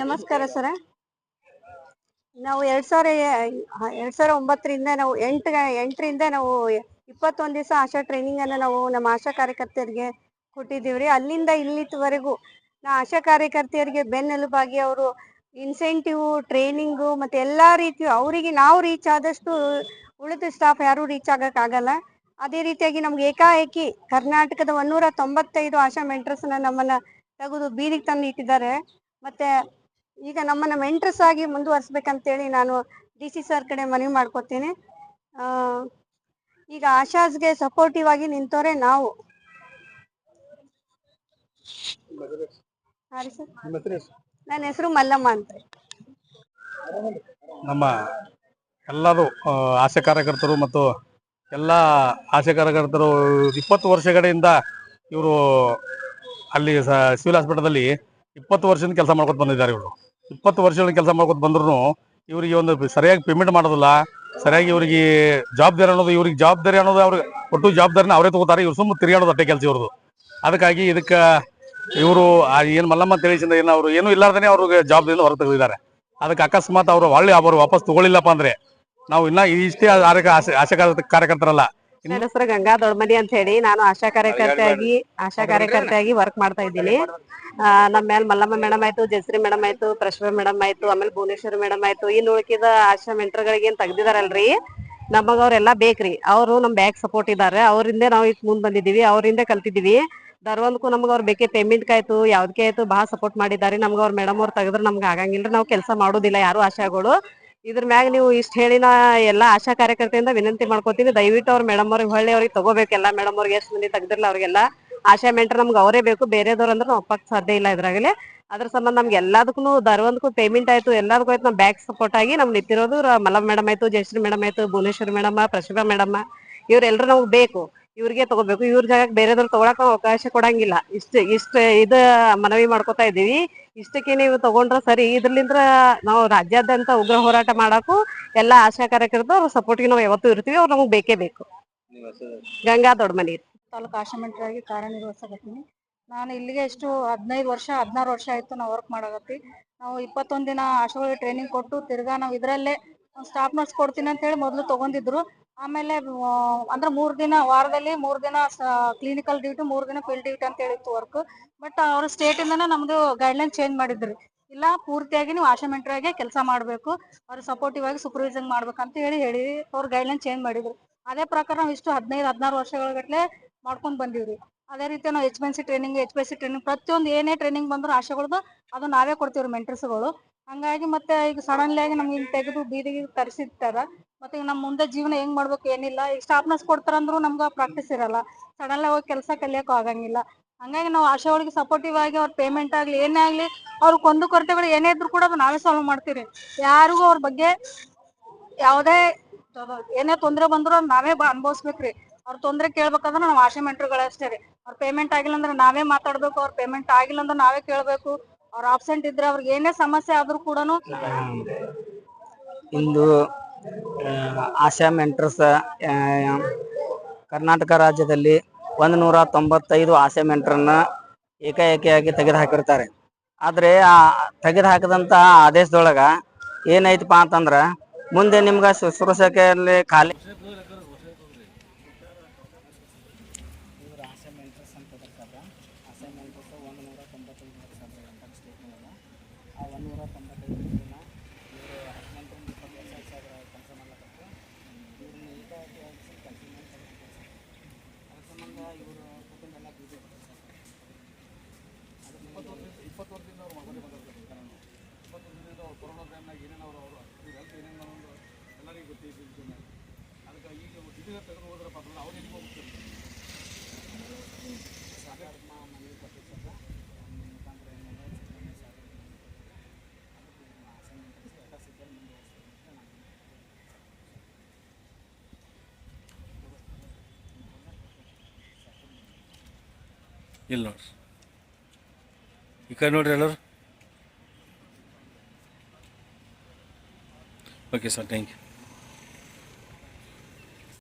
ನಮಸ್ಕಾರ ಸರ. ನಾವು ಎರಡ್ ಸಾವಿರ ಎರಡ್ ಸಾವಿರ ಒಂಬತ್ತರಿಂದ ನಾವು ಎಂಟ ಎಂಟರಿಂದ ನಾವು ಇಪ್ಪತ್ತೊಂದು ದಿವಸ ಆಶಾ ಟ್ರೈನಿಂಗ್ ಅನ್ನ ನಾವು ನಮ್ಮ ಆಶಾ ಕಾರ್ಯಕರ್ತೆಯರಿಗೆ ಕೊಟ್ಟಿದ್ದೀವ್ರಿ. ಅಲ್ಲಿಂದ ಇಲ್ಲಿವರೆಗೂ ನಾ ಆಶಾ ಕಾರ್ಯಕರ್ತೆಯರಿಗೆ ಬೆನ್ನೆಲುಬಾಗಿ ಅವರು ಇನ್ಸೆಂಟಿವ್ ಟ್ರೈನಿಂಗು ಮತ್ತೆ ಎಲ್ಲಾ ರೀತಿಯು ಅವರಿಗೆ ನಾವು ರೀಚ್ ಆದಷ್ಟು ಉಳಿದ ಸ್ಟಾಫ್ ಯಾರು ರೀಚ್ ಆಗಕ್ ಆಗಲ್ಲ. ಅದೇ ರೀತಿಯಾಗಿ ನಮ್ಗೆ ಏಕಾಏಕಿ ಕರ್ನಾಟಕದ ಒನ್ನೂರ ತೊಂಬತ್ತೈದು ಆಶಾ ಮೆಂಟರ್ಸ್ ನಮ್ಮನ್ನ ತೆಗೆದು ಬೀದಿಗೆ ತಂದು ಇಟ್ಟಿದ್ದಾರೆ. ಮತ್ತೆ ಈಗ ನಮ್ಮನ್ನ ಮೆಂಟರ್ಸ್ ಆಗಿ ಮುಂದುವರ್ಸ್ಬೇಕಂತೇಳಿ ನಾನು ಡಿ ಸಿ ಸರ್ ಕಡೆ ಮನವಿ ಮಾಡ್ಕೊತೀನಿ. ಈಗ ಆಶಾಸ್ಗೆ ಸಪೋರ್ಟಿವ್ ಆಗಿ ನಿಂತವ್ರೆ ನಾವು. ನನ್ನ ಹೆಸರು ಮಲ್ಲಮ್ಮ ಅಂತ ನಮ್ಮ ಎಲ್ಲರೂ ಆಸೆ ಆಶಾ ಕಾರ್ಯಕರ್ತರು ಮತ್ತು ಎಲ್ಲ ಆಶಾ ಕಾರ್ಯಕರ್ತರು ಇಪ್ಪತ್ತು ವರ್ಷಗಳಿಂದ ಇವರು ಅಲ್ಲಿ ಸಿವಿಲ್ ಹಾಸ್ಪಿಟಲ್ದಲ್ಲಿ ಇಪ್ಪತ್ತು ವರ್ಷದಿಂದ ಕೆಲಸ ಮಾಡ್ಕೊತ ಬಂದಿದ್ದಾರೆ ಇವರು. ಇಪ್ಪತ್ತು ವರ್ಷಗಳಿಂದ ಕೆಲಸ ಮಾಡ್ಕೊತ ಬಂದ್ರು ಇವರಿಗೆ ಒಂದು ಸರಿಯಾಗಿ ಪೇಮೆಂಟ್ ಮಾಡೋದಿಲ್ಲ. ಸರಿಯಾಗಿ ಇವರಿಗೆ ಜವಾಬ್ದಾರಿ ಅನ್ನೋದು, ಇವ್ರಿಗೆ ಜವಾಬ್ದಾರಿ ಅನ್ನೋದು ಅವ್ರಿಗೆ ಒಟ್ಟು ಜವಾಬ್ದಾರಿನ ಅವರೇ ತಗೋತಾರೆ. ಇವ್ರು ಸುಮ್ಮನೆ ತಿರುಗಾಡೋದು ಅಟ್ಟೆ ಕೆಲಸ ಇವ್ರದ್ದು. ಅದಕ್ಕಾಗಿ ಇದಕ್ಕೆ ಇವರು ಏನು ಮಲ್ಲಮ್ಮ ತಿಳಿಸಿದ ಏನು ಅವರು ಏನು ಇಲ್ಲಾರ್ದೇ ಅವ್ರಿಗೆ ಜವಾಬ್ದಾರಿಯಿಂದ ಹೊರ ತೆಗೆದಿದ್ದಾರೆ. ಅದಕ್ಕೆ ಅಕಸ್ಮಾತ್ ಅವರು ಒಳ್ಳೆ ಅವರು ವಾಪಸ್ ತಗೊಳ್ಳಿಲ್ಲಪ್ಪ ಅಂದ್ರೆ ನಾವು ಇನ್ನೂ ಇಷ್ಟೇ ಆರೋಗ್ಯ ಆಶೆ ಆಶಾ ಕಾರ್ಯಕರ್ತರಲ್ಲ. ನನ್ನ ಹೆಸರು ಗಂಗಾ ದೊಡ್ಮನಿ ಅಂತ ಹೇಳಿ ನಾನು ಆಶಾ ಕಾರ್ಯಕರ್ತೆಯಾಗಿ ಆಶಾ ಕಾರ್ಯಕರ್ತೆಯಾಗಿ ವರ್ಕ್ ಮಾಡ್ತಾ ಇದ್ದೀನಿ. ಆ, ನಮ್ಮ ಮೇಲೆ ಮಲ್ಲಮ್ಮ ಮೇಡಮ್ ಆಯ್ತು ಜಯಶ್ರೀ ಮೇಡಮ್ ಆಯ್ತು ಪ್ರಶ್ವ ಮೇಡಮ್ ಆಯ್ತು ಆಮೇಲೆ ಭುವನೇಶ್ವರಿ ಮೇಡಮ್ ಆಯ್ತು ಇನ್ನು ಉಳ್ಕಿದ ಆಶಾ ಮೆಂಟರ್ಗಳಿಗೆ ಏನ್ ತೆಗ್ದಿದಾರಲ್ರಿ? ನಮಗ ಅವ್ರೆಲ್ಲ ಬೇಕ್ರಿ. ಅವರು ನಮ್ ಬ್ಯಾಕ್ ಸಪೋರ್ಟ್ ಇದಾರೆ. ಅವರಿಂದ ನಾವು ಈಗ ಮುಂದ್ ಬಂದಿದೀವಿ ಅವರಿಂದ ಕಲ್ತಿದೀವಿ ದರ್ವಂದಕ್ಕೂ ನಮ್ಗ ಅವ್ರ ಬೇಕೇ ಪೇಮೆಂಟ್ ಆಯ್ತು ಯಾವ್ದಕ್ಕೆ ಆಯ್ತು ಬಹಳ ಸಪೋರ್ಟ್ ಮಾಡಿದ್ದಾರೆ. ನಮ್ಗೆ ಅವ್ರ ಮೇಡಮ್ ಅವ್ರು ತೆಗೆದ್ರೆ ನಮ್ಗೆ ಆಗಂಗಿಲ್ರಿ. ನಾವು ಕೆಲಸ ಮಾಡೋದಿಲ್ಲ ಯಾರು ಆಶಾಗಳು. ಇದ್ರ ಮ್ಯಾಗ ನೀವು ಇಷ್ಟ ಹೇಳಿನ ಎಲ್ಲಾ ಆಶಾ ಕಾರ್ಯಕರ್ತೆಯಿಂದ ವಿನಂತಿ ಮಾಡ್ಕೋತೀನಿ. ದಯವಿಟ್ಟು ಅವ್ರ ಮೇಡಮ್ ಅವ್ರಿಗೆ ಹೊಳ್ಳಿ ಅವ್ರಿಗೆ ತಗೋಬೇಕು. ಎಲ್ಲಾ ಮೇಡಮ್ ಅವ್ರಿಗೆ ಎಷ್ಟು ಮಂದಿ ತೆಗ್ದಿರ್ಲ ಅವ್ರಿಗೆಲ್ಲ ಆಶಾ ಮೆಂಟರ್ ನಮ್ಗೆ ಅವರೇ ಬೇಕು. ಬೇರೆದವ್ರು ಅಂದ್ರೆ ನಾವು ಸಾಧ್ಯ ಇಲ್ಲ ಇದ್ರಾಗಲೇ. ಅದ್ರ ಸಂಬಂಧ ನಮ್ಗೆ ಎಲ್ಲದಕ್ಕೂ ದರ್ವಂದಕ್ಕೂ ಪೇಮೆಂಟ್ ಆಯ್ತು. ಎಲ್ಲದಕ್ಕೂ ಆಯ್ತು. ನಾವು ಬ್ಯಾಕ್ ಸಪೋರ್ಟ್ ಆಗಿ ನಮ್ಗೆ ನಿಂತಿರೋದು ಮಲಮ್ ಮೇಡಮ್ ಆಯ್ತು, ಜಯಶ್ರೀ ಮೇಡಮ್ ಆಯ್ತು, ಭುವನೇಶ್ವರ್ ಮೇಡಮ್, ಪ್ರಶಿಭಾ ಮೇಡಮ್ ಇವ್ರೆಲ್ಲರೂ ನಮ್ಗೆ ಬೇಕು. ಇವ್ರಿಗೆ ತಗೋಬೇಕು. ಇವ್ರ ಜಾಗಕ್ಕೆ ಬೇರೆದವ್ರು ತಗೊಳಕ್ ನಾವು ಅವಕಾಶ ಕೊಡಂಗಿಲ್ಲ. ಇಷ್ಟ ಇಷ್ಟ ಇದು ಮನವಿ ಮಾಡ್ಕೊತಾ ಇದೀವಿ ಇಷ್ಟಕ್ಕೆ ನೀವು ತಗೊಂಡ್ರ ಸರಿ. ಇದ್ರಲ್ಲಿಂದ ನಾವು ರಾಜ್ಯಾದ್ಯಂತ ಉಗ್ರ ಹೋರಾಟ ಮಾಡಕ್ಕೂ ಎಲ್ಲಾ ಆಶಾ ಕಾರ್ಯಕರ್ತರು ಸಪೋರ್ಟ್ಗೆ ನಾವು ಯಾವತ್ತೂ ಇರ್ತೀವಿ. ಅವ್ರು ನಮ್ಗೆ ಬೇಕೇ ಬೇಕು. ಗಂಗಾ ದೊಡ್ಡಮನಿ ತಾಲೂಕು ಆಶಾ ಮೆಂಟರಾಗಿ ಕಾರ್ಯನಿರ್ವಹಿಸಕತ್ತೀನಿ ನಾನು ಇಲ್ಲಿಗೆ ಎಷ್ಟು ಹದಿನೈದು ವರ್ಷ, ಹದಿನಾರು ವರ್ಷ ಆಯ್ತು ನಾವು ವರ್ಕ್ ಮಾಡಕತ್ತಿ. ನಾವು ಇಪ್ಪತ್ತೊಂದು ದಿನ ಆಶಾಗಳಿಗೆ ಟ್ರೈನಿಂಗ್ ಕೊಟ್ಟು ತಿರ್ಗಾ ನಾವು ಇದರಲ್ಲೇ ಸ್ಟಾಫ್ ನರ್ಸ್ ಕೊಡ್ತೀನಿ ಅಂತ ಹೇಳಿ ಮೊದಲು ತಗೊಂಡಿದ್ರು. ಆಮೇಲೆ ಅಂದ್ರೆ ಮೂರ್ ದಿನ, ವಾರದಲ್ಲಿ ಮೂರ್ ದಿನ ಕ್ಲಿನಿಕಲ್ ಡ್ಯೂಟಿ ಮೂರ್ ದಿನ ಫೀಲ್ಡ್ ಡ್ಯೂಟಿ ಅಂತ ಹೇಳಿತ್ತು ವರ್ಕ್ ಬಟ್ ಅವ್ರ ಸ್ಟೇಟ್ ಇಂದನೇ ನಮ್ದು ಗೈಡ್ಲೈನ್ ಚೇಂಜ್ ಮಾಡಿದ್ರಿ. ಇಲ್ಲ, ಪೂರ್ತಿಯಾಗಿ ನೀವು ಆಶಾ ಮೆಂಟರಾಗೆ ಕೆಲಸ ಮಾಡಬೇಕು. ಅವ್ರ ಸಪೋರ್ಟಿವ್ ಆಗಿ ಸೂಪರ್ವೈಸಿಂಗ್ ಮಾಡ್ಬೇಕಂತ ಹೇಳಿ ಹೇಳಿ ಅವ್ರ ಗೈಡ್ಲೈನ್ ಚೇಂಜ್ ಮಾಡಿದ್ರು. ಅದೇ ಪ್ರಕಾರ ನಾವು ಇಷ್ಟು ಹದಿನೈದು, ಹದಿನಾರು ವರ್ಷಗಳಗಟ್ಲೆ ಮಾಡ್ಕೊಂಡ್ ಬಂದಿವ್ರಿ. ಅದೇ ರೀತಿ ನಾವು H B C training H B C training ಪ್ರತಿಯೊಂದು ಏನೇ ಟ್ರೈನಿಂಗ್ ಬಂದ್ರು ಆಶೆಗಳದ್ದು ಅದು ನಾವೇ ಕೊಡ್ತೀವ್ರಿ ಮೆಂಟರ್ಸ್ಗಳು ಹಂಗಾಗಿ ಮತ್ತೆ ಈಗ ಸಡನ್ಲಿ ಆಗಿ ನಮ್ಗೆ ಹಿಂಗ್ ತೆಗೆದು ಬೀದಿಗೆ ತರಿಸಿರ್ತಾರ. ಮತ್ತೆ ಈಗ ನಮ್ ಮುಂದೆ ಜೀವನ ಹೆಂಗ್ ಮಾಡ್ಬೇಕು ಏನಿಲ್ಲ. ಈಗ ಕೊಡ್ತಾರ ಕೊಡ್ತಾರಂದ್ರು ನಮ್ಗ ಪ್ರಾಕ್ಟೀಸ್ ಇರಲ್ಲ. ಸಡನ್ಲಿ ಹೋಗಿ ಕೆಲಸ ಕಲಿಯಕ್ಕೂ ಆಗಂಗಿಲ್ಲ. ಹಂಗಾಗಿ ನಾವು ಅವ್ರಿಗೆ ಸಪೋರ್ಟಿವ್ ಆಗಿ ಅವ್ರ ಪೇಮೆಂಟ್ ಆಗ್ಲಿ, ಏನೇ ಆಗ್ಲಿ, ಅವ್ರ ಕೊಂದು ಕೊರತೆಗಳು ಏನೇ ಇದ್ರು ಕೂಡ ಅದು ನಾವೇ ಸಾಲ್ವ್ ಮಾಡ್ತೀವಿ. ಯಾರಿಗೂ ಅವ್ರ ಬಗ್ಗೆ ಯಾವುದೇ ಏನೇ ತೊಂದರೆ ಬಂದ್ರು ನಾವೇ ಅನ್ಭವಿಸ್ಬೇಕ್ರಿ. ಅವ್ರ ತೊಂದರೆ ಕೇಳ್ಬೇಕಂದ್ರೆ ನಾವು ಆಶಾ ಮೆಂಟ್ರುಗಳಷ್ಟೇ ರೀ. ಅವ್ರ ಪೇಮೆಂಟ್ ಆಗಿಲ್ಲ ಅಂದ್ರೆ ನಾವೇ ಮಾತಾಡ್ಬೇಕು. ಅವ್ರ ಪೇಮೆಂಟ್ ಆಗಿಲ್ಲ ಅಂದ್ರೆ ನಾವೇ ಕೇಳ್ಬೇಕು. ಅವ್ರ ಆಬ್ಸೆಂಟ್ ಇದ್ರೆ ಅವ್ರಿಗೆ ಏನೇ ಸಮಸ್ಯೆ ಆದ್ರೂ ಕೂಡನು ಇಂದು ಆಶಾ ಮೆಂಟರ್ಸ್ ಕರ್ನಾಟಕ ರಾಜ್ಯದಲ್ಲಿ ಒಂದು ನೂರ ತೊಂಬತ್ತೈದು ಆಶಾ ಮೆಂಟ್ರನ್ನ ಏಕಾಏಕಿಯಾಗಿ ತೆಗೆದು ಹಾಕಿರ್ತಾರೆ. ಆದರೆ, ಆ, ತೆಗೆದು ಹಾಕಿದಂಥ ಆದೇಶದೊಳಗ ಏನೈತಪ್ಪ ಅಂತಂದ್ರೆ ಮುಂದೆ ನಿಮ್ಗೆ ಶುಶ್ರೂಷಕೆಯಲ್ಲಿ ಖಾಲಿ ಇಲ್ಲ ನೋಡ್ರಿ. ಈ ಕಡೆ ನೋಡ್ರಿ ಎಲ್ಲರು? Okay sir thank you